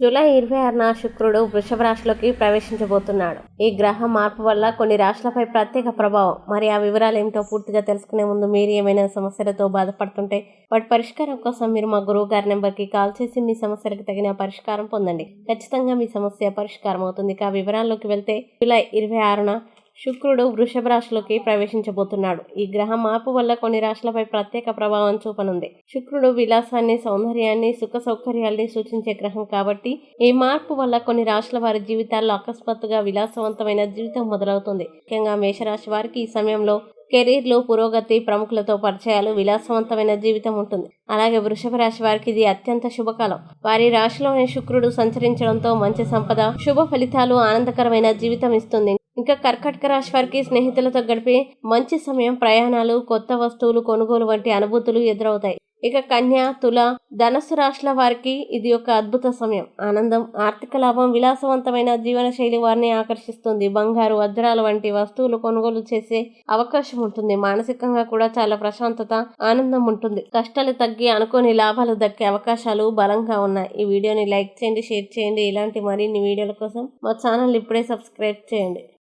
July ఇరవై ఆరున శుక్రుడు వృషభ రాశిలోకి ప్రవేశించబోతున్నాడు. ఈ గ్రహ మార్పు వల్ల కొన్ని రాశులపై ప్రత్యేక ప్రభావం. మరి ఆ వివరాలు ఏమిటో పూర్తిగా తెలుసుకునే ముందు మీరు ఏమైనా సమస్యలతో బాధపడుతుంటే వాటి పరిష్కారం కోసం మీరు మా గురువు గారి నెంబర్కి కాల్ చేసి మీ సమస్యలకు తగిన పరిష్కారం పొందండి. ఖచ్చితంగా మీ సమస్య పరిష్కారం అవుతుంది. ఇక వివరాల్లోకి వెళ్తే జూలై ఇరవై ఆరున శుక్రుడు వృషభ రాశిలోకి ప్రవేశించబోతున్నాడు. ఈ గ్రహ మార్పు వల్ల కొన్ని రాశులపై ప్రత్యేక ప్రభావం చూపనుంది. శుక్రుడు విలాసాన్ని సౌందర్యాన్ని సుఖ సౌకర్యాల్ని సూచించే గ్రహం కాబట్టి ఈ మార్పు వల్ల కొన్ని రాశుల వారి జీవితాల్లో అకస్మాత్తుగా విలాసవంతమైన జీవితం మొదలవుతుంది. ముఖ్యంగా మేషరాశి వారికి ఈ సమయంలో కెరీర్లో పురోగతి ప్రముఖులతో పరిచయాలు విలాసవంతమైన జీవితం ఉంటుంది. అలాగే వృషభ రాశి వారికి ఇది అత్యంత శుభకాలం. వారి రాశిలోని శుక్రుడు సంచరించడంతో మంచి సంపద శుభ ఫలితాలు ఆనందకరమైన జీవితం ఇస్తుంది. ఇంకా కర్కటక రాశి వారికి స్నేహితులతో గడిపే మంచి సమయం ప్రయాణాలు కొత్త వస్తువులు కొనుగోలు వంటి అనుభూతులు ఎదురవుతాయి. ఇక కన్య తుల ధనస్సు రాశుల వారికి ఇది ఒక అద్భుత సమయం. ఆనందం ఆర్థిక లాభం విలాసవంతమైన జీవన శైలి వారిని ఆకర్షిస్తుంది. బంగారు వజ్రాలు వంటి వస్తువులు కొనుగోలు చేసే అవకాశం ఉంటుంది. మానసికంగా కూడా చాలా ప్రశాంతత ఆనందం ఉంటుంది. కష్టాలు తగ్గి అనుకోని లాభాలు దక్కే అవకాశాలు బలంగా ఉన్నాయి. ఈ వీడియోని లైక్ చేయండి షేర్ చేయండి. ఇలాంటి మరిన్ని వీడియోల కోసం మా ఛానల్ ఇప్పుడే సబ్స్క్రైబ్ చేయండి.